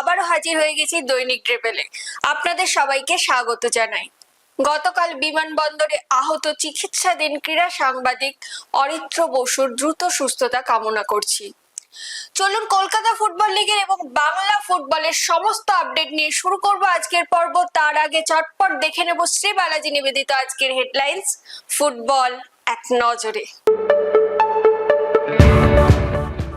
আবারও হাজির হয়ে গেছি দৈনিক ট্রেভেলে আপনাদের সবাইকে স্বাগত জানাই। গতকাল বিমানবন্দরে আহত চিকিৎসাধীন ক্রীড়া সাংবাদিক অরিত্র বসুর দ্রুত সুস্থতা কামনা করছি। চলুন কলকাতা ফুটবল লিগের এবং বাংলা ফুটবলের সমস্ত আপডেট নিয়ে শুরু করব আজকের পর্ব। তার আগে চটপট দেখে নেব শ্রী বালাজি নিবেদিত আজকের হেডলাইন্স, ফুটবল এক নজরে।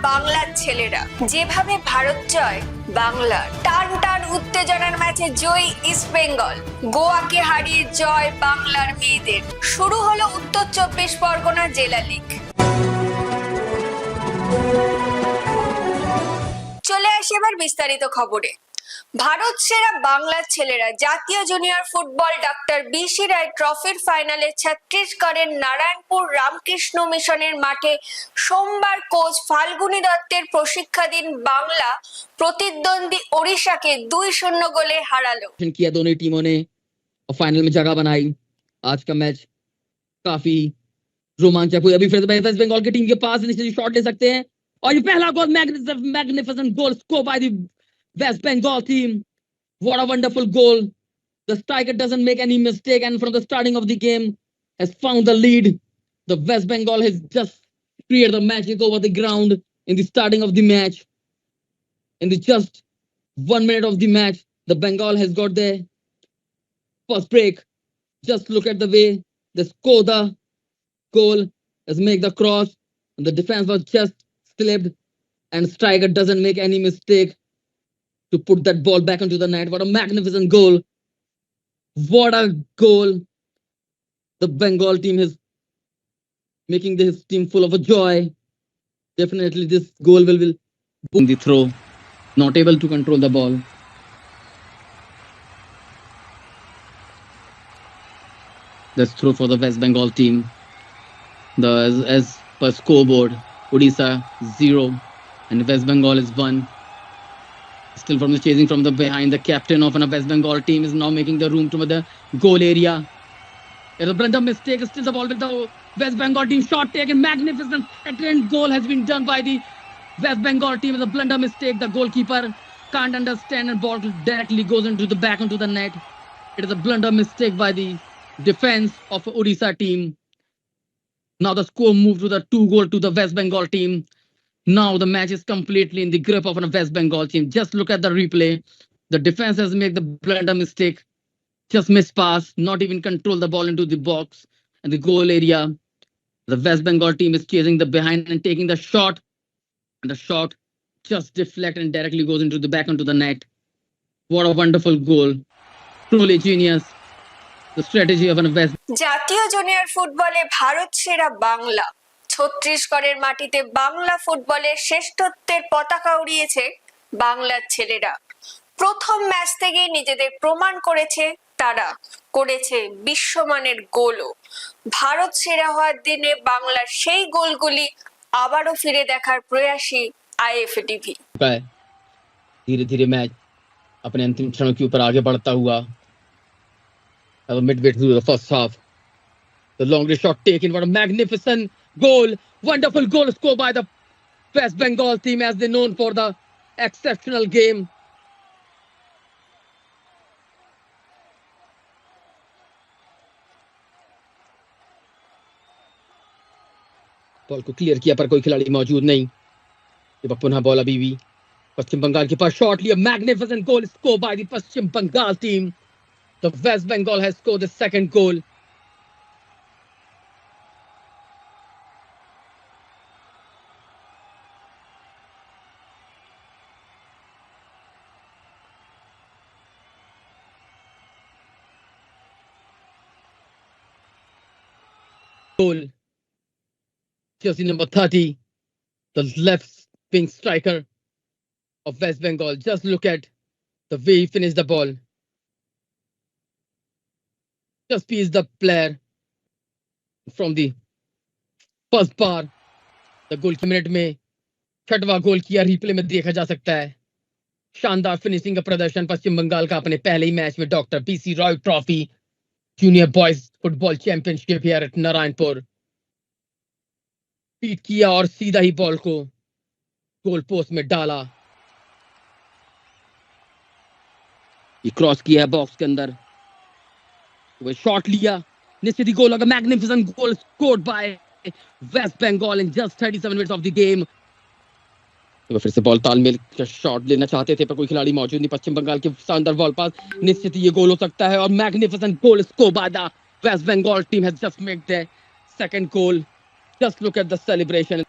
বাংলার ছেলেরা। যেভাবে ভারত জয়, বাংলা। টান টান উত্তেজনার ম্যাচে জয়ী ইস্ট বেঙ্গল। গোয়াকে হারিয়ে জয় বাংলার মেয়েদের। শুরু হলো উত্তর চব্বিশ পরগনা জেলা লীগ। চলে আসি এবার বিস্তারিত খবরে। ভারত সেরা বাংলার ছেলেরা জাতীয় junior football doctor B C Roy ট্রফির ফাইনালে ছত্তিশগড়ের নারায়ণপুর রামকৃষ্ণ মিশনের মাঠে সোমবার কোচ ফাল্গুনী দত্তের প্রশিক্ষাধীন বাংলা প্রতিদ্বন্দ্বী ওড়িশাকে দুই শূন্য গোলে হারালো प्रदर्शन किया दोनों ही टीमों ने और फाइनल में जगह बनाई आज का मैच काफी रोमांचक हुई अभी फिर से वेस्ट बंगाल की टीम के पास इनिशियली शॉट ले सकते हैं और ये पहला goal magnificent goal score by the West Bengal team. What a wonderful goal. The striker doesn't make any mistake, and from the starting of the game, has found the lead. The West Bengal has just created the magic over the ground in the starting of the match. In the just one minute of the match, the Bengal has got their first break. Just look at the way the score goal, has made the cross, and the defense was just slipped, and striker doesn't make any mistake to put that ball back into the net. What a magnificent goal! What a goal! The Bengal team is making this team full of a joy. Definitely, this goal will will the throw, not able to control the ball. That's throw for the West Bengal team. The as, as per scoreboard, Odisha zero and West Bengal is one. Still from the chasing from the behind, the captain of an West Bengal team is now making the room to the goal area. There's a blunder mistake. Still the ball with the West Bengal team. Shot taken, magnificent. Excellent goal has been done by the West Bengal team. It's a blunder mistake. The goalkeeper can't understand and ball directly goes into the back into the net. It is a blunder mistake by the defense of Odisha team. Now the score moved to the two goal to the West Bengal team. Now the match is completely in the grip of a West Bengal team. Just look at the replay. The defense has made the blunder mistake. Just miss pass, not even control the ball into the box and the goal area. The West Bengal team is chasing the behind and taking the shot. And the shot just deflect and directly goes into the back into the net. What a wonderful goal. Truly genius. The strategy of an West জাতীয় junior ফুটবলে ভারত সেরা বাংলা ছত্তিশগড়ের মাটিতে বাংলা ফুটবলের শ্রেষ্ঠত্বের পতাকা উড়িয়েছে বাংলার ছেলেরা প্রথম ম্যাচ থেকেই নিজেদের প্রমাণ করেছে তারা করেছে বিশ্বমানের গোলও ভারত সেরা হওয়ার দিনে বাংলার সেই গোলগুলি আবারও ফিরে দেখার প্রয়াসী আইএফএ টিভি चुका है धीरे धीरे मैच अपने अंतिम क्षणों के ऊपर आगे बढ़ता हुआ midway through the first half the long range shot taken what a magnificent goal wonderful goal scored by the West Bengal team as they're known for the exceptional game ball को clear किया पर कोई खिलाड़ी मौजूद नहीं ये वक्त पुनः बॉल अभी भी पश्चिम बंगाल के पास शॉट लिया magnificent goal score by the Paschim Bengal team the West Bengal has scored the second goal goal. Jersey number 30, the left wing striker of West Bengal. Just look at the way he finished the ball. Just is the player from the first bar. The goal की minute में छठवा गोल किया replay में देखा जा सकता है शानदार फिनिशिंग का प्रदर्शन पश्चिम बंगाल का अपने पहले ही मैच में doctor B C Roy trophy junior boys football championship here at Narayanpur. Beat किया और सीधा ही बॉल को गोल पोस्ट में डाला। ये क्रॉस किया है बॉक्स के अंदर। वो शॉट लिया। निश्चित ही गोल होगा magnificent goal scored by West Bengal in just 37 minutes of the game तो फिर से बॉल तालमेल का शॉट लेना चाहते थे, पर कोई खिलाड़ी मौजूद नहीं। पश्चिम बंगाल के शानदार बॉल पास निश्चित ही ये गोल हो सकता है और magnificent goal score by the West Bengal team has just made the second goal just look at the celebration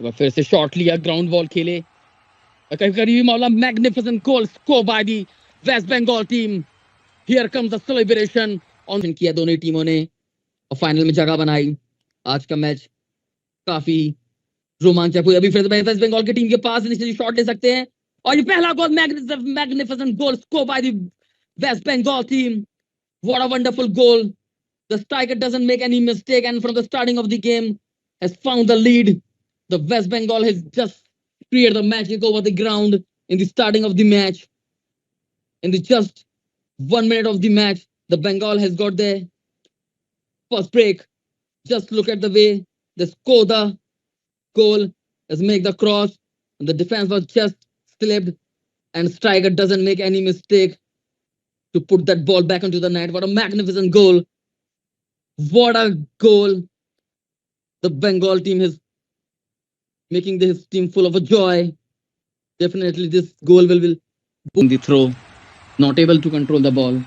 तो फिर से शॉट लिया ग्राउंड बॉल खेले। करीबी मामला magnificent goal score by the West Bengal team here comes the celebration on किया दोनों टीमों ने। और फाइनल में जगह बनाई। आज का मैच काफ़ी रोमांचक हुई। अभी फिर वेस्ट बंगाल की टीम के पास शॉट ले सकते हैं। और ये पहला goal magnificent goal score by the West Bengal team what a wonderful goal the striker doesn't make any mistake and from the starting of the game has found the lead the west bengal has just created the magic over the ground in the starting of the match in the just one minute of the match the bengal has got their first break just look at the way they score the goal has make the cross and the defense was just slipped and striker doesn't make any mistake to put that ball back into the net. What a magnificent goal. What a goal the bengal team is making this team full of a joy. Definitely this goal will will boom the throw not able to control the ball.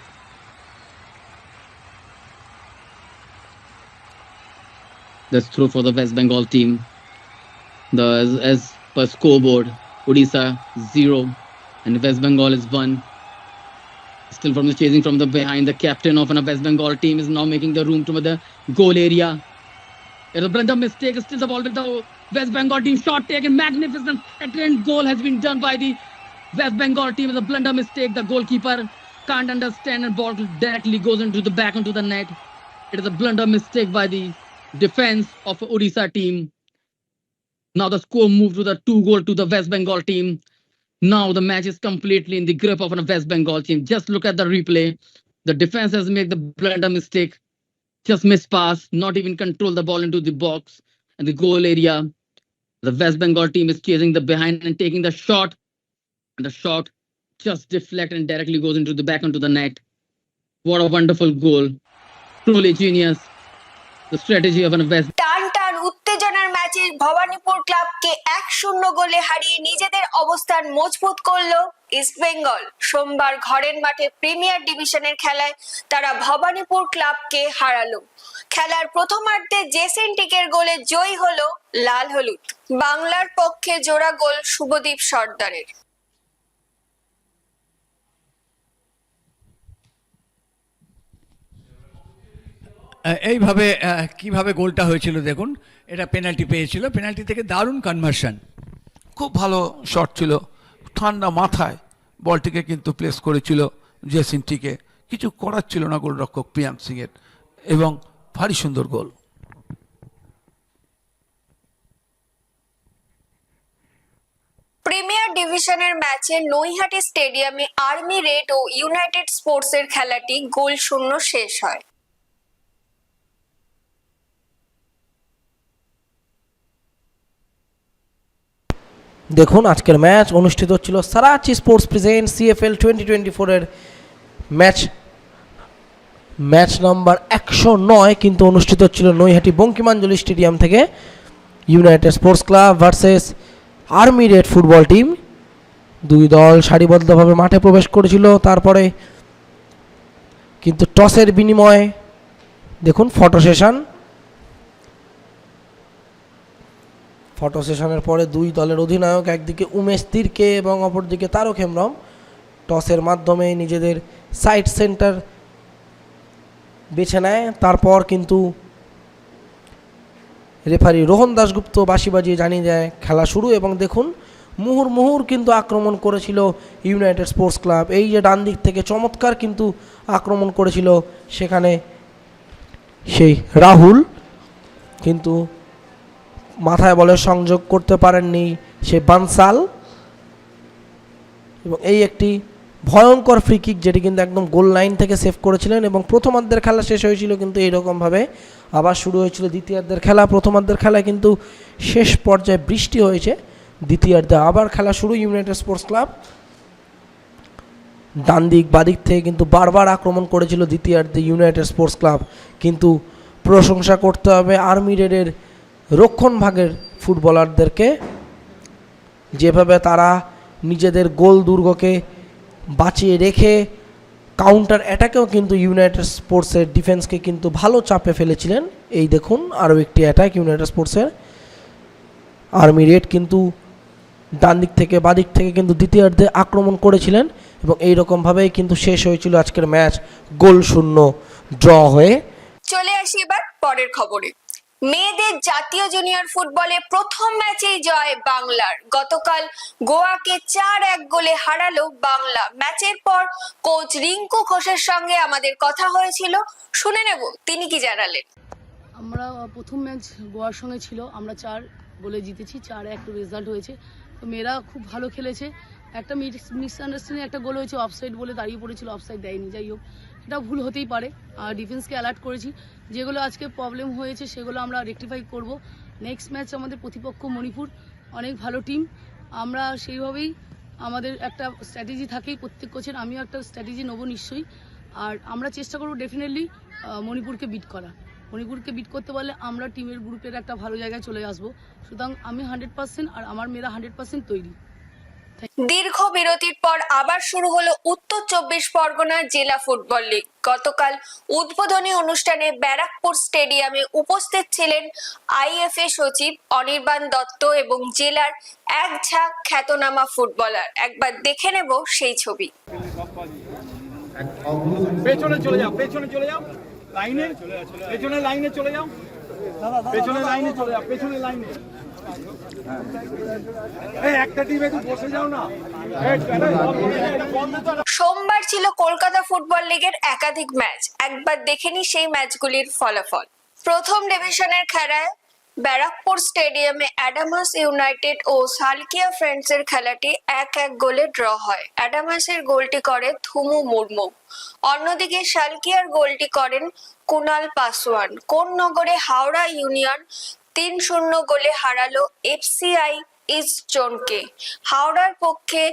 That's throw for the West Bengal team. The as, as per scoreboard, Odisha zero, and West Bengal is one. Still from the chasing from the behind, the captain of an West Bengal team is now making the room to the goal area. A blunder mistake. Still the ball with the West Bengal team. Shot taken, magnificent second goal has been done by the West Bengal team. It's a blunder mistake. The goalkeeper can't understand and ball directly goes into the back into the net. It is a blunder mistake by the defense of Odisha team. Now the score moved to the two goal to the West Bengal team. Now the match is completely in the grip of a West Bengal team. Just look at the replay. The defense has made the blunder mistake, just miss pass, not even control the ball into the box and the goal area. The West Bengal team is chasing the behind and taking the shot. And the shot just deflect and directly goes into the back onto the net. What a wonderful goal. Truly genius. The strategy of a West. উত্তেজনার ম্যাচে ভবানীপুর ক্লাবকে এক শূন্য গোলে হারিয়ে নিজেদের অবস্থান মজবুত করল ইস্ট বেঙ্গল সোমবার ঘরের মাঠে প্রিমিয়ার ডিভিশনের খেলায় তারা ভবানীপুর ক্লাবকে হারালো। খেলার প্রথমার্ধে জেসেন্টিকের গোলে জয়ী হলো লাল হলুদ। বাংলার পক্ষে জোড়া গোল শুভদীপ সর্দারের। এইভাবে কীভাবে গোলটা হয়েছিল দেখুন। এটা পেনাল্টি পেয়েছিল পেনাল্টি থেকে দারুণ কনভার্সন খুব ভালো শট ছিল ঠান্ডা মাথায় বলটিকে কিন্তু প্লেস করেছিল জেসিনটিকে। কিছু করার ছিল না গোলরক্ষক প্রিয়াঙ্ক সিংয়ের এবং ভারী সুন্দর গোল। প্রিমিয়ার ডিভিশনের ম্যাচে নৈহাটি স্টেডিয়ামে আর্মি রেড ও ইউনাইটেড স্পোর্টসের খেলাটি গোল শূন্য শেষ হয়। দেখুন, আজকের ম্যাচ অনুষ্ঠিত হচ্ছিল সারাচি sports present CFL twenty twenty ফোরের ম্যাচ ম্যাচ নাম্বার একশো নয় কিন্তু অনুষ্ঠিত হচ্ছিল নৈহাটি বঙ্কিমাঞ্জলি স্টেডিয়াম থেকে united sports club versus army red football team দুই দল সারিবদ্ধভাবে মাঠে প্রবেশ করেছিল তারপরে কিন্তু টসের বিনিময়ে, দেখুন ফটো সেশন ফটো সেশনের পরে দুই দলের অধিনায়ক, একদিকে উমেশ তিরকে এবং অপরদিকে তারক হেমব্রম। টসের মাধ্যমে নিজেদের সাইড সেন্টার বেছে নেয়। তারপর কিন্তু রেফারি রোহন দাশগুপ্ত বাঁশি বাজিয়ে জানিয়ে দেয়, খেলা শুরু এবং দেখুন, মুহুর মুহুর কিন্তু আক্রমণ করেছিল ইউনাইটেড স্পোর্টস ক্লাব এই যে ডান দিক থেকে চমৎকার কিন্তু আক্রমণ করেছিল সেখানে সেই রাহুল। কিন্তু মাথায় বলে সংযোগ করতে পারেননি সে বানসাল। এবং এই একটি ভয়ঙ্কর ফ্রি কিক যেটি কিন্তু একদম গোল লাইন থেকে সেভ করেছিলেন এবং প্রথমার্ধের খেলা শেষ হয়েছিল কিন্তু এইরকমভাবে আবার শুরু হয়েছিল দ্বিতীয়ার্ধের খেলা। প্রথমার্ধের খেলায় কিন্তু শেষ পর্যায়ে বৃষ্টি হয়েছে দ্বিতীয়ার্ধে। আবার খেলা শুরু ইউনাইটেড স্পোর্টস ক্লাব ডান দিক বাদিক থেকে কিন্তু বারবার আক্রমণ করেছিল দ্বিতীয়ার্ধে ইউনাইটেড স্পোর্টস ক্লাব কিন্তু প্রশংসা করতে হবে আর্মি রেডের রক্ষণ ভাগের ফুটবলারদেরকে, যেভাবে তারা নিজেদের গোল দুর্গকে বাঁচিয়ে রেখে কাউন্টার অ্যাটাকেও কিন্তু ইউনাইটেড স্পোর্টসের ডিফেন্সকে কিন্তু ভালো চাপে ফেলেছিলেন। এই দেখুন, আরও একটি অ্যাটাক ইউনাইটেড স্পোর্টসের আর্মি রেড কিন্তু ডান দিক থেকে বাদিক থেকে কিন্তু দ্বিতীয়ার্ধে আক্রমণ করেছিলেন এবং এই রকমভাবেই কিন্তু শেষ হয়েছিল আজকের ম্যাচ। গোল শূন্য, ড্র হয়ে। চলে আসি এবার পরের খবরে। মেয়েদের জাতীয় জুনিয়র ফুটবলে প্রথম ম্যাচেই জয় বাংলার। গতকাল গোয়াকে চার এক গোলে হারালো বাংলা। ম্যাচের পর কোচ রিঙ্কু ঘোষের সঙ্গে আমাদের কথা হয়েছিল। শুনে নেব, তিনি কি জানালেন? আমরা প্রথম ম্যাচ গোয়ার সঙ্গে ছিল। আমরা চার গোলে জিতেছি, চার এক রেজাল্ট হয়েছে। তো মেয়েরা খুব ভালো খেলেছে। একটা মিস মিসআন্ডারস্ট্যান্ডিং একটা গোল হয়েছে অফসাইড বলে দাঁড়িয়ে পড়েছিল অফসাইড দেয়নি। যাই হোক এটা ভুল হতেই পারে। আর ডিফেন্সকে অ্যালার্ট করেছি। যেগুলো আজকে প্রবলেম হয়েছে, সেগুলো আমরা রেকটিফাই করব। নেক্সট ম্যাচ আমাদের প্রতিপক্ষ মণিপুর। অনেক ভালো টিম আমরা সেইভাবেই আমাদের একটা স্ট্র্যাটেজি থাকেই প্রত্যেক কোচের আমিও একটা স্ট্র্যাটেজি নেব নিশ্চয়ই। আর আমরা চেষ্টা করব ডেফিনেটলি মণিপুরকে বিট করা মণিপুরকে বিট করতে পারলে আমরা টিমের গ্রুপের একটা ভালো জায়গায় চলে আসব। সুতরাং আমি হান্ড্রেড পার্সেন্ট আর আমার মেয়েরা হান্ড্রেড পার্সেন্ট তৈরি। দীর্ঘ বিরতির পর আবার শুরু হলো উত্তর চব্বিশ পরগনা জেলা ফুটবল লিগ। গতকাল উদ্বোধনী অনুষ্ঠানে ব্যারাকপুর স্টেডিয়ামে উপস্থিত ছিলেন আইএফএ সচিব অনির্বাণ দত্ত এবং জেলার এক ঝাঁক খ্যাতনামা ফুটবলার। একবার দেখে নেব সেই ছবি। পেছনে চলে যাও, পেছনে চলে যাও। লাইনে পেছনে লাইনে চলে যাও। পেছনে লাইনে চলে যাও পেছনে লাইনে। সোমবার ছিল কলকাতা ফুটবল লিগের একাধিক ম্যাচ। একবার দেখে নি সেই ম্যাচগুলির ফলাফল। প্রথম ডিভিশনের খেলায় ব্যারাকপুর স্টেডিয়ামে অ্যাডামাস ইউনাইটেড ও সালকিয়া ফ্রেন্ডসের খেলাটি এক এক গোলে ড্র হয়। অ্যাডামাসের গোলটি করে থুমু মুর্মু। অন্যদিকে সালকিয়ার গোলটি করেন কুনাল পাসওয়ান। কোন নগরে হাওড়া ইউনিয়ন তিন শূন্য গোলে হারালো এফসিআই ইস্ট জোনকে হাওড়ার পক্ষে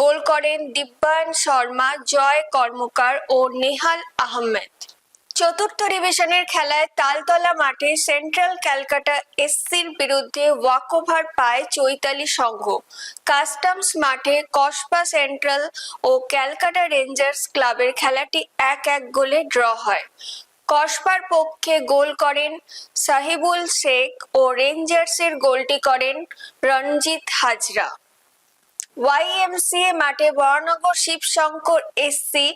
গোল করেন দিব্যায়ন শর্মা, জয় কর্মকার ও নেহাল আহমেদ। চতুর্থ ডিভিশনের খেলায় তালতলা মাঠে সেন্ট্রাল ক্যালকাটা এসসির বিরুদ্ধে ওয়াকওভার পায় চৈতালি সংঘ। কাস্টমস মাঠে কসবা সেন্ট্রাল ও ক্যালকাটা রেঞ্জার্স ক্লাবের খেলাটি এক এক গোলে ড্র হয়। কসবার পক্ষে গোল করেন সাহিবুল শেখ ও রেঞ্জার্সের গোলটি করেন রঞ্জিত হাজরা। ওয়াইএমসিএ মাঠে বরানগর শিবশঙ্কর এসসি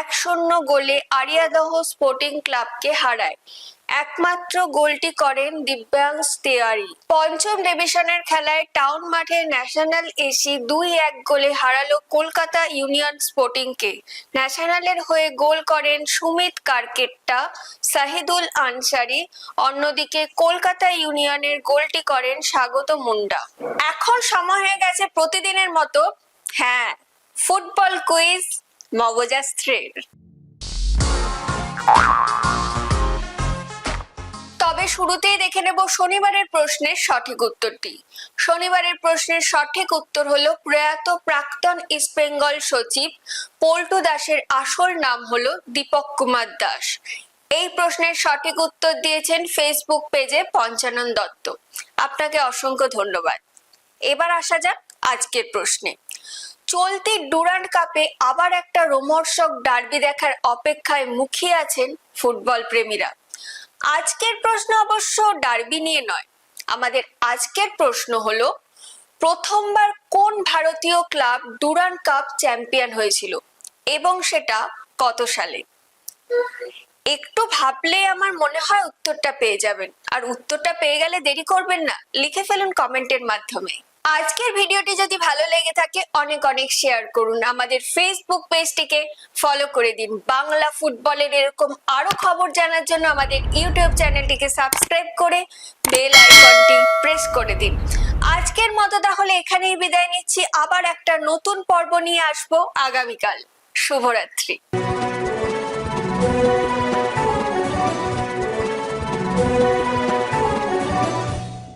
এক শূন্য গোলে আরিয়াদহ স্পোর্টিং ক্লাবকে হারায়। একমাত্র গোলটি করেন দিব্যাংশ তেয়ারি। পঞ্চম ডিভিশনের খেলায় টাউন মাঠে ন্যাশনাল এসি দুই এক গোলে হারালো কলকাতা ইউনিয়ন স্পোর্টিংকে। ন্যাশনালের হয়ে গোল করেন সুমিত কারকেট্টা সাহিদুল আনসারি, অন্যদিকে কলকাতা ইউনিয়নের গোলটি করেন স্বাগত মুন্ডা। এখন সময় হয়ে গেছে প্রতিদিনের মতো হ্যাঁ ফুটবল কুইজ মগজাস্ত্রের তবে শুরুতেই দেখে নেব শনিবারের প্রশ্নের সঠিক উত্তরটি। শনিবারের প্রশ্নের সঠিক উত্তর হলো প্রয়াত প্রাক্তন ইস্ট বেঙ্গল সচিব পল্টু দাসের আসল নাম হলো দীপক কুমার দাস। এই প্রশ্নের সঠিক উত্তর দিয়েছেন ফেসবুক পেজে পঞ্চানন দত্ত। আপনাকে অসংখ্য ধন্যবাদ। এবার আসা যাক আজকের প্রশ্নে। চলতি ডুরান্ড কাপে আবার একটা রোমর্ষক ডার্বি দেখার অপেক্ষায় মুখিয়ে আছেন ফুটবল প্রেমীরা। আজকের প্রশ্ন অবশ্য ডার্বি নিয়ে নয়। আমাদের আজকের প্রশ্ন হলো, প্রথমবার কোন ভারতীয় ক্লাব ডুরান কাপ চ্যাম্পিয়ন হয়েছিল এবং সেটা কত সালে? একটু ভাবলে আমার মনে হয় উত্তরটা পেয়ে যাবেন। আর উত্তরটা পেয়ে গেলে দেরি করবেন না, লিখে ফেলুন কমেন্টের মাধ্যমে। আজকের ভিডিওটি যদি ভালো লেগে থাকে, অনেক অনেক শেয়ার করুন। আমাদের ফেসবুক পেজটিকে ফলো করে দিন। বাংলা ফুটবলের এরকম আরও খবর জানার জন্য আমাদের ইউটিউব চ্যানেলটিকে সাবস্ক্রাইব করে বেল আইকনটি প্রেস করে দিন। আজকের মতো তাহলে এখানেই বিদায় নিচ্ছি। আবার একটা নতুন পর্ব নিয়ে আসব আগামীকাল। শুভরাত্রি।